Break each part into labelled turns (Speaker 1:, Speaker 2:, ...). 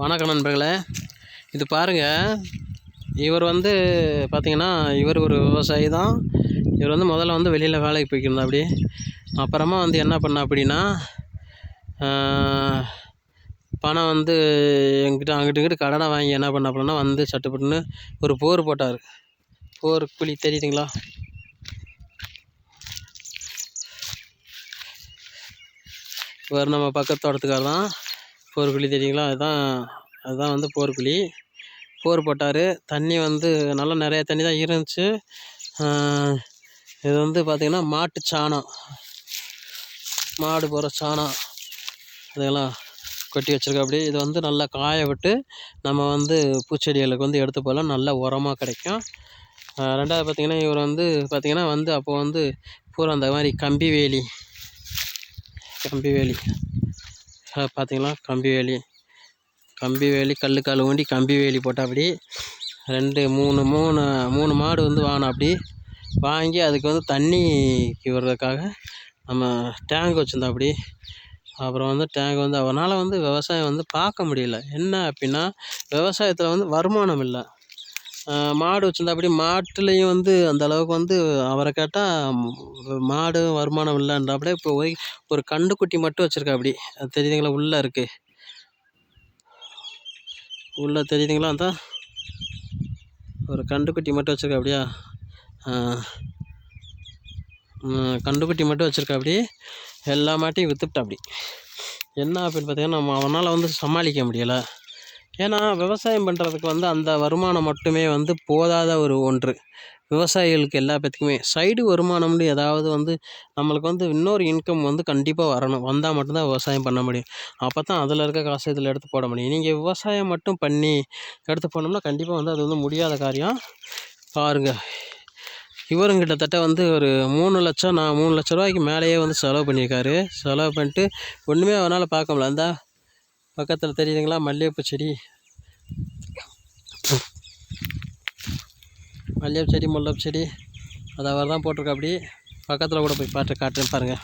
Speaker 1: வணக்கம் நண்பர்களே. இது பாருங்கள் இவர் வந்து பார்த்திங்கன்னா இவர் ஒரு விவசாயி தான் இவர் வந்து முதல்ல வந்து வெளியில் வேலைக்கு போய்க்கிருந்தா அப்படி அப்புறமா வந்து என்ன பண்ண அப்படின்னா பணம் வந்து எங்கிட்ட அங்கிட்ட இங்கிட்டு கடனை வாங்கி என்ன பண்ண அப்படின்னா வந்து சட்டுப்பட்டுன்னு ஒரு போர் போட்டார். போர் குழி தெரியுதுங்களா? இவர் நம்ம பக்கத்து தோட்டத்துக்கார் தான் போர்க்குழி தெரியுங்களா? அதுதான் அதுதான் வந்து போர்க்குழி. போர் போட்டார். தண்ணி வந்து நல்லா நிறைய தண்ணி தான் இருந்துச்சு. இது வந்து பார்த்திங்கன்னா மாட்டு சாணம். மாடு போகிற சாணம். இதெல்லாம் கொட்டி வச்சுருக்காப்படி இது வந்து நல்லா காய விட்டு நம்ம வந்து பூச்செடிகளுக்கு வந்து எடுத்து போகலாம். நல்ல உரமாக கிடைக்கும். ரெண்டாவது பார்த்திங்கன்னா இவர் வந்து பார்த்திங்கன்னா வந்து அப்போது வந்து பூரா அந்த மாதிரி கம்பி வேலி. கம்பி வேலி. பார்த்தீங்கன்னா கம்பி வேலி கம்பி வேலி கல்லுக்கால் ஊண்டி கம்பி வேலி போட்டாப்படி ரெண்டு மூணு மூணு மூணு மாடு வந்து வாங்கினாப்படி வாங்கி அதுக்கு வந்து தண்ணிக்கு விடுறதுக்காக நம்ம டேங்க் வச்சுருந்தாப்படி அப்புறம் வந்து டேங்க் வந்து அவனால் வந்து விவசாயம் வந்து பார்க்க முடியல. என்ன அப்படின்னா விவசாயத்தில் வந்து வருமானம் இல்லை. மாடு வச்சுருந்தாப்படி மாட்டுலேயும் வந்து அந்த அளவுக்கு வந்து அவரை கேட்டால் மாடு வருமானம் இல்லைன்றாப்புல இப்போ ஒய் ஒரு கன்றுக்குட்டி மட்டும் வச்சுருக்காப்படி அது தெரியுதுங்களா? உள்ளே இருக்குது உள்ளே தெரியுதுங்களா? அந்த ஒரு கன்றுக்குட்டி மட்டும் வச்சுருக்காப்படியா கண்டுக்குட்டி மட்டும் வச்சுருக்காப்படி எல்லா மாட்டையும் விற்றுப்டாப்படி என்ன அப்படின்னு பார்த்தீங்கன்னா நம்ம அவனால் வந்து சமாளிக்க முடியலை. ஏன்னா விவசாயம் பண்ணுறதுக்கு வந்து அந்த வருமானம் மட்டுமே வந்து போதாத ஒரு ஒன்று. விவசாயிகளுக்கு எல்லா பேத்துக்குமே. சைடு வருமானம்னு ஏதாவது வந்து நம்மளுக்கு வந்து இன்னொரு இன்கம் வந்து கண்டிப்பாக வரணும். வந்தால் மட்டும்தான் விவசாயம் பண்ண முடியும். அப்போ தான் அதில் இருக்க காசு இதில் எடுத்து போட முடியும். நீங்கள் விவசாயம் மட்டும் பண்ணி எடுத்து போனோம்னா கண்டிப்பாக வந்து அது வந்து முடியாத காரியம். பாருங்கள் இவரும் கிட்டத்தட்ட வந்து ஒரு மூணு லட்சம் நான் மூணு லட்ச ரூபாய்க்கு மேலேயே வந்து செலவு பண்ணியிருக்காரு. செலவு பண்ணிட்டு ஒன்றுமே அவனால் பார்க்க முடியல. அந்த பக்கத்தில் தெரியுதுங்களா? மல்லிகைப்பூ செடி. மல்லிகைப்பூ செடி முல்லைப்பூ செடி. அதை அவர் தான் போட்டிருக்கா அப்படி. பக்கத்தில் கூட போய் பார்த்து காட்டுறேன் பாருங்கள்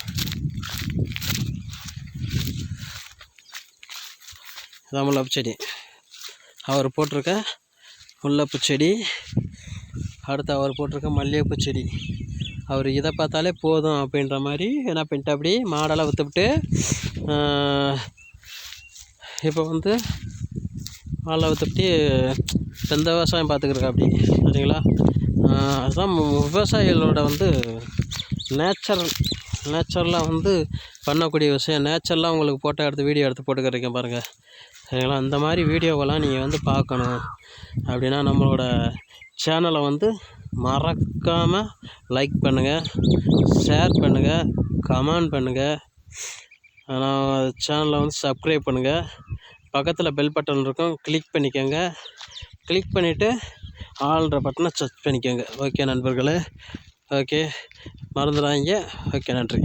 Speaker 1: இதான் முல்லைப்பூ செடி. அவர் போட்டிருக்க முல்லைப்பூ செடி. அடுத்து அவர் போட்டிருக்க மல்லிகைப்பூ செடி. அவர் இதை பார்த்தாலே போதும் அப்படின்ற மாதிரி என்ன பண்ணிட்டு அப்படி மாடெல்லாம் விற்றுவிட்டு இப்போ வந்து ஆளை விற்றுட்டு எந்த விவசாயம் பார்த்துக்கிருக்கா அப்படி சரிங்களா அதுதான் விவசாயிகளோட வந்து நேச்சர் நேச்சுரலாக வந்து பண்ணக்கூடிய விஷயம். நேச்சுரலாக உங்களுக்கு ஃபோட்டோ எடுத்து வீடியோ எடுத்து போட்டுக்கிறீங்க பாருங்கள் சரிங்களா? அந்த மாதிரி வீடியோவெல்லாம் நீங்கள் வந்து பார்க்கணும். அப்படின்னா நம்மளோட சேனலை வந்து மறக்காமல் லைக் பண்ணுங்கள் ஷேர் பண்ணுங்கள் கமெண்ட் பண்ணுங்கள் நான் சேனலை வந்து சப்ஸ்கிரைப் பண்ணுங்கள் பக்கத்தில் பெல் பட்டன் இருக்கும். கிளிக் பண்ணிக்கோங்க. கிளிக் பண்ணிவிட்டு ஆல்ன்ற பட்டனை சர்ச் பண்ணிக்கோங்க. ஓகே நண்பர்களே. ஓகே மறந்துடாதீங்க. ஓகே நன்றி.